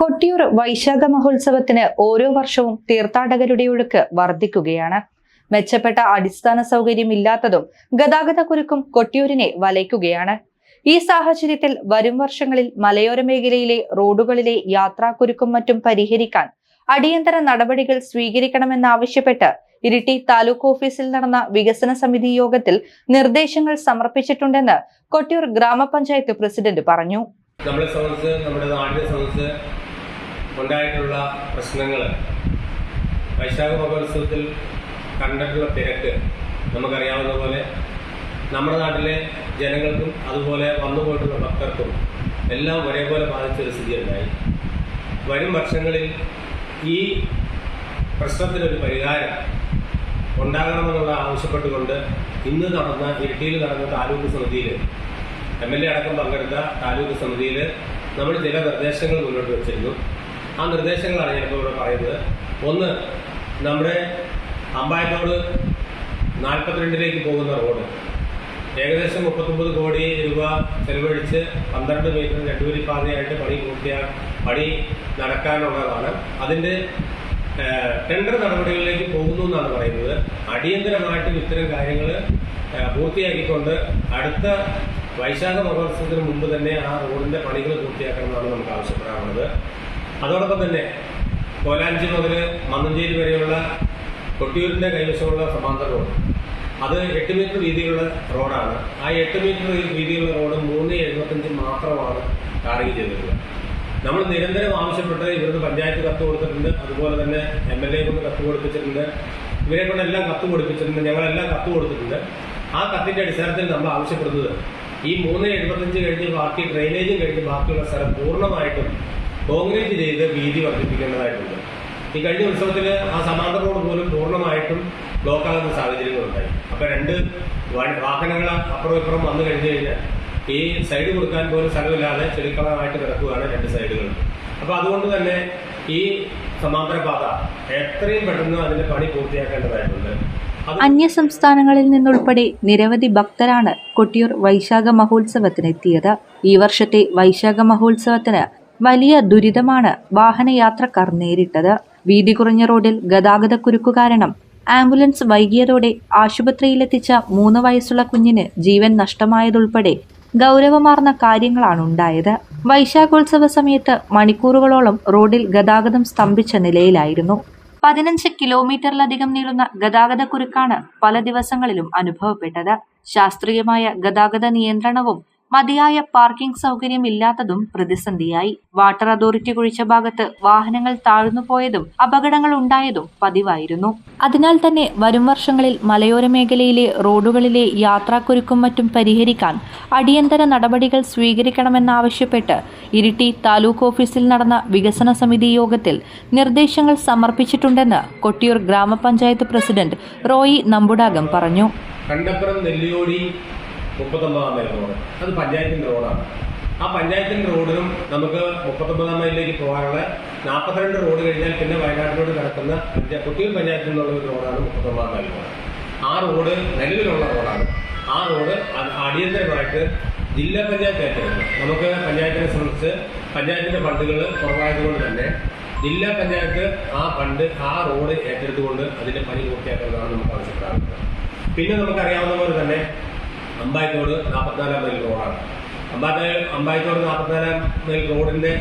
കൊട്ടിയൂർ വൈശാഖ മഹോത്സവത്തിന് ഓരോ വർഷവും തീർത്ഥാടകരുടെ ഒഴുക്ക് വർദ്ധിക്കുകയാണ് മെച്ചപ്പെട്ട അടിസ്ഥാന സൗകര്യം ഇല്ലാത്തതും ഗതാഗത കുരുക്കും കൊട്ടിയൂരിനെ വലയ്ക്കുകയാണ്. ഈ സാഹചര്യത്തിൽ വരും വർഷങ്ങളിൽ മലയോര മേഖലയിലെ റോഡുകളിലെ യാത്രാക്കുരുക്കും മറ്റും പരിഹരിക്കാൻ അടിയന്തര നടപടികൾ സ്വീകരിക്കണമെന്നാവശ്യപ്പെട്ട് ഇരിട്ടി താലൂക്ക് ഓഫീസിൽ നടന്ന വികസന സമിതി യോഗത്തിൽ നിർദ്ദേശങ്ങൾ സമർപ്പിച്ചിട്ടുണ്ടെന്ന് കൊട്ടിയൂർ ഗ്രാമപഞ്ചായത്ത് പ്രസിഡന്റ് പറഞ്ഞു. നമ്മളെ സംബന്ധിച്ച് നമ്മുടെ നാടിനെ സംബന്ധിച്ച് ഉണ്ടായിട്ടുള്ള പ്രശ്നങ്ങൾ വൈശാഖ മഹോത്സവത്തിൽ കണ്ടിട്ടുള്ള തിരക്ക് നമുക്കറിയാവുന്ന പോലെ നമ്മുടെ നാട്ടിലെ ജനങ്ങൾക്കും അതുപോലെ വന്നു പോയിട്ടുള്ള ഭക്തർക്കും എല്ലാം ഒരേപോലെ ബാധിച്ചൊരു സ്ഥിതി ഉണ്ടായി വരും വർഷങ്ങളിൽ ഈ പ്രശ്നത്തിനൊരു പരിഹാരം ഉണ്ടാകണമെന്നുള്ള ആവശ്യപ്പെട്ടുകൊണ്ട് ഇന്ന് നടന്ന ഇരിട്ടിയിൽ നടന്ന താലൂക്ക് സമിതിയിൽ എം എൽ എ അടക്കം പങ്കെടുത്ത താലൂക്ക് സമിതിയിൽ നമ്മൾ ചില നിർദ്ദേശങ്ങൾ മുന്നോട്ട് വെച്ചിരുന്നു. ആ നിർദ്ദേശങ്ങളാണ് ഞാനിപ്പോൾ ഇവിടെ പറയുന്നത്. ഒന്ന് നമ്മുടെ അമ്പായത്തോട് നാൽപ്പത്തിരണ്ടിലേക്ക് പോകുന്ന റോഡ്. ഏകദേശം മുപ്പത്തൊമ്പത് കോടി രൂപ ചെലവഴിച്ച് പന്ത്രണ്ട് മീറ്റർ രണ്ടുവരി പാതയായിട്ട് പണി പൂർത്തിയാ പണി നടക്കാനുള്ളതാണ്. അതിന്റെ ടെൻഡർ നടപടികളിലേക്ക് പോകുന്നു എന്നാണ് പറയുന്നത്. അടിയന്തരമായിട്ടും ഇത്തരം കാര്യങ്ങൾ പൂർത്തിയാക്കിക്കൊണ്ട് അടുത്ത വൈശാഖ മഹോത്സവത്തിന് മുമ്പ് തന്നെ ആ റോഡിന്റെ പണികൾ പൂർത്തിയാക്കണമെന്നാണ് നമുക്ക് ആവശ്യപ്പെടാറുള്ളത് അതോടൊപ്പം തന്നെ കോലാഞ്ചി മുതൽ മന്നഞ്ചേരി വരെയുള്ള കൊട്ടിയൂരിന്റെ കൈവശമുള്ള സമാന്തര റോഡ്. അത് എട്ട് മീറ്റർ വീതിയുള്ള റോഡാണ്. ആ എട്ട് മീറ്റർ വീതിയുള്ള റോഡ് മൂന്ന് എഴുപത്തഞ്ച് മാത്രമാണ് ടാർഗറ്റ് ചെയ്തിട്ടുള്ളത്. നമ്മൾ നിരന്തരം ആവശ്യപ്പെട്ട് ഇവിടുന്ന് പഞ്ചായത്ത് കത്ത് കൊടുത്തിട്ടുണ്ട്. അതുപോലെ തന്നെ എം എൽ എ കൊണ്ട് കത്ത് കൊടുപ്പിച്ചിട്ടുണ്ട്. ഇവരെ കൊണ്ടെല്ലാം കത്ത് കൊടുപ്പിച്ചിട്ടുണ്ട്. ഞങ്ങളെല്ലാം കത്ത് കൊടുത്തിട്ടുണ്ട്. ആ കത്തിന്റെ അടിസ്ഥാനത്തിൽ നമ്മൾ ആവശ്യപ്പെടുന്നത് ഈ മൂന്ന് എഴുപത്തഞ്ച് കഴിഞ്ഞ് ബാക്കി ഡ്രെയിനേജും കഴിഞ്ഞ് ബാക്കിയുള്ള സ്ഥലം പൂർണമായിട്ടും കോൺക്രീറ്റ് ചെയ്ത് വീതി വർദ്ധിപ്പിക്കേണ്ടതായിട്ടുണ്ട്. ഈ കഴിഞ്ഞ ഉത്സവത്തിൽ ആ സമാന്തര റോഡ് പോലും പൂർണമായിട്ടും ബ്ലോക്ക് ആകുന്ന സാഹചര്യങ്ങളുണ്ടായി അപ്പൊ രണ്ട് വാഹനങ്ങൾ അപ്പുറം ഇപ്പുറം വന്നു കഴിഞ്ഞു കഴിഞ്ഞാൽ ഈ സൈഡ് കൊടുക്കാൻ പോലും സ്ഥലമില്ലാതെ ചെളിക്കളമായിട്ട് കിടക്കുകയാണ് രണ്ട് സൈഡുകളും അപ്പൊ അതുകൊണ്ട് തന്നെ ഈ സമാന്തര പാത എത്രയും പെട്ടെന്ന് അതിന്റെ പണി പൂർത്തിയാക്കേണ്ടതായിട്ടുണ്ട്. അത് അന്യ സംസ്ഥാനങ്ങളിൽ നിന്നുൾപ്പെടെ നിരവധി ഭക്തരാണ് കൊട്ടിയൂർ വൈശാഖ മഹോത്സവത്തിനെത്തിയത്. ഈ വർഷത്തെ വൈശാഖ മഹോത്സവത്തിന് വലിയ ദുരിതമാണ് വാഹനയാത്രക്കാർ നേരിട്ടത്. വീതി കുറഞ്ഞ റോഡിൽ ഗതാഗതക്കുരുക്കു കാരണം ആംബുലൻസ് വൈകിയതോടെ ആശുപത്രിയിലെത്തിച്ച മൂന്ന് വയസ്സുള്ള കുഞ്ഞിന് ജീവൻ നഷ്ടമായതുൾപ്പെടെ ഗൗരവമാർന്ന കാര്യങ്ങളാണ് ഉണ്ടായത്. വൈശാഖോത്സവ സമയത്ത് മണിക്കൂറുകളോളം റോഡിൽ ഗതാഗതം സ്തംഭിച്ച നിലയിലായിരുന്നു. പതിനഞ്ച് കിലോമീറ്ററിലധികം നീളുന്ന ഗതാഗതക്കുരുക്കാണ് പല ദിവസങ്ങളിലും അനുഭവപ്പെട്ടത്. ശാസ്ത്രീയമായ ഗതാഗത നിയന്ത്രണവും മതിയായ പാർക്കിംഗ് സൗകര്യം ഇല്ലാത്തതും പ്രതിസന്ധിയായി. വാട്ടർ അതോറിറ്റി കുഴിച്ച ഭാഗത്ത് വാഹനങ്ങൾ താഴ്ന്നു പോയതും അപകടങ്ങൾ ഉണ്ടായതും പതിവായിരുന്നു. അതിനാൽ തന്നെ വരും വർഷങ്ങളിൽ മലയോര മേഖലയിലെ റോഡുകളിലെ യാത്രാക്കുരുക്കും മറ്റും പരിഹരിക്കാൻ അടിയന്തര നടപടികൾ സ്വീകരിക്കണമെന്നാവശ്യപ്പെട്ട് ഇരിട്ടി താലൂക്ക് ഓഫീസിൽ നടന്ന വികസന സമിതി യോഗത്തിൽ നിർദ്ദേശങ്ങൾ സമർപ്പിച്ചിട്ടുണ്ടെന്ന് കൊട്ടിയൂർ ഗ്രാമപഞ്ചായത്ത് പ്രസിഡന്റ് റോയി നമ്പുടാകം പറഞ്ഞു. കണ്ടപ്പുറം നെല്ലിയോടി മുപ്പത്തൊമ്പതാം മൈൽ റോഡ്. അത് പഞ്ചായത്തിന്റെ റോഡാണ്. ആ പഞ്ചായത്തിന്റെ റോഡിനും നമുക്ക് മുപ്പത്തൊമ്പതാം മൈലിലേക്ക് പോകാനുള്ള നാൽപ്പത്തിരണ്ട് റോഡ് കഴിഞ്ഞാൽ പിന്നെ വയനാട്ടിലോട് കിടക്കുന്ന കൊട്ടിയൂർ പഞ്ചായത്തിൽ നിന്നുള്ള ഒരു റോഡാണ് മുപ്പത്തൊമ്പതാം മൈൽ റോഡ്. ആ റോഡ് നിലവിലുള്ള റോഡാണ്. ആ റോഡ് അടിയന്തരമായിട്ട് ജില്ലാ പഞ്ചായത്ത് ഏറ്റെടുക്കും. നമുക്ക് പഞ്ചായത്തിനെ സംബന്ധിച്ച് പഞ്ചായത്തിന്റെ ഫണ്ടുകൾ കുറവായതുകൊണ്ട് തന്നെ ജില്ലാ പഞ്ചായത്ത് ആ ഫണ്ട് ആ റോഡ് ഏറ്റെടുത്തുകൊണ്ട് അതിന്റെ പണി പൂർത്തിയാക്കുന്നതാണ് നമുക്ക് ആവശ്യപ്പെടാറുള്ളത് പിന്നെ നമുക്കറിയാവുന്ന പോലെ തന്നെ അമ്പായത്തോട് നാൽപ്പത്തിനാലാം മൈൽ റോഡാണ്. അമ്പായ അമ്പായത്തോട് നാൽപ്പത്തിനാലാം മൈൽ റോഡിന്റെ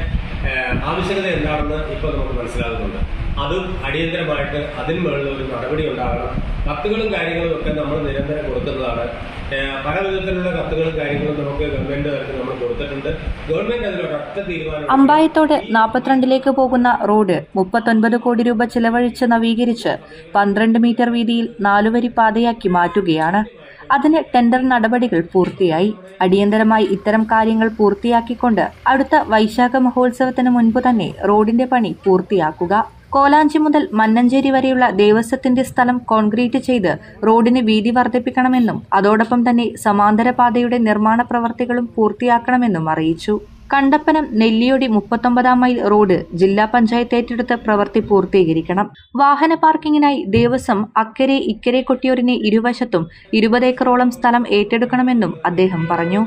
ആവശ്യകത എന്താണെന്ന് ഇപ്പോൾ നമുക്ക് മനസ്സിലാകുന്നുണ്ട്. അതും അടിയന്തരമായിട്ട് അതിന് മുകളിൽ ഒരു നടപടി ഉണ്ടാകണം. കത്തുകളും കാര്യങ്ങളും ഒക്കെ നമ്മൾ നിരന്തരം കൊടുക്കുന്നതാണ്. പല വിധത്തിലുള്ള കത്തുകളും കാര്യങ്ങളും നമുക്ക് ഗവൺമെന്റ് തരത്തിൽ നമ്മൾ കൊടുത്തിട്ടുണ്ട്. ഗവൺമെന്റ് അതിലൊരൊറ്റ തീരുമാനം അമ്പായത്തോട് നാൽപ്പത്തിരണ്ടിലേക്ക് പോകുന്ന റോഡ് മുപ്പത്തൊൻപത് കോടി രൂപ ചിലവഴിച്ച് നവീകരിച്ച് പന്ത്രണ്ട് മീറ്റർ വീതിയിൽ നാലുവരി പാതയാക്കി മാറ്റുകയാണ്. അതിന് ടെൻഡർ നടപടികൾ പൂർത്തിയായി. അടിയന്തരമായി ഇത്തരം കാര്യങ്ങൾ പൂർത്തിയാക്കിക്കൊണ്ട് അടുത്ത വൈശാഖ മഹോത്സവത്തിന് മുൻപ് തന്നെ റോഡിന്റെ പണി പൂർത്തിയാക്കുക. കോലാഞ്ചി മുതൽ മന്നഞ്ചേരി വരെയുള്ള ദേവസ്വത്തിന്റെ സ്ഥലം കോൺക്രീറ്റ് ചെയ്ത് റോഡിന് വീതി വർദ്ധിപ്പിക്കണമെന്നും അതോടൊപ്പം തന്നെ സമാന്തര പാതയുടെ നിർമ്മാണ പ്രവർത്തികളും പൂർത്തിയാക്കണമെന്നും അറിയിച്ചു. കണ്ടപ്പനം നെല്ലിയൊടി മുപ്പത്തൊമ്പതാം മൈൽ റോഡ് ജില്ലാ പഞ്ചായത്ത് ഏറ്റെടുത്ത് പ്രവൃത്തി പൂർത്തീകരിക്കണം. വാഹന പാർക്കിംഗിനായി ദേവസ്വം അക്കരെ ഇക്കരെ കൊട്ടിയൂരിനെ ഇരുവശത്തും ഇരുപത് ഏക്കറോളം സ്ഥലം ഏറ്റെടുക്കണമെന്നും അദ്ദേഹം പറഞ്ഞു.